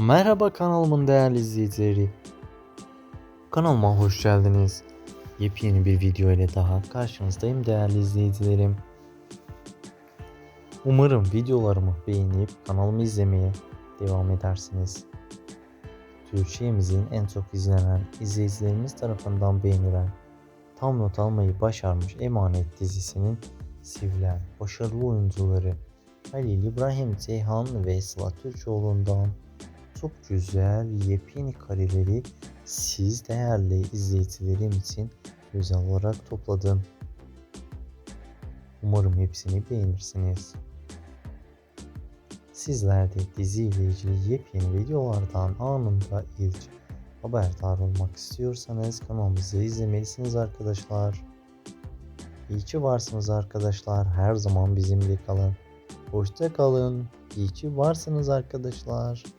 Merhaba kanalımın değerli izleyicileri. Kanalıma hoş geldiniz. Yepyeni bir video ile daha karşınızdayım değerli izleyicilerim. Umarım videolarımı beğenip kanalımı izlemeye devam edersiniz. Türkiye'mizin en çok izlenen izleyicilerimiz tarafından beğenilen tam not almayı başarmış Emanet dizisinin sevilen başarılı oyuncuları Halil İbrahim Ceyhan ve Sıla Türkoğlu'ndan çok güzel yepyeni kareleri siz değerli izleyicilerim için özel olarak topladım. Umarım hepsini beğenirsiniz. Sizler de dizi ile ilgili yepyeni videolardan anında ilk haberdar olmak istiyorsanız kanalımızı izlemelisiniz arkadaşlar. İyi ki varsınız arkadaşlar. Her zaman bizimle kalın. Hoşça kalın. İyi ki varsınız arkadaşlar.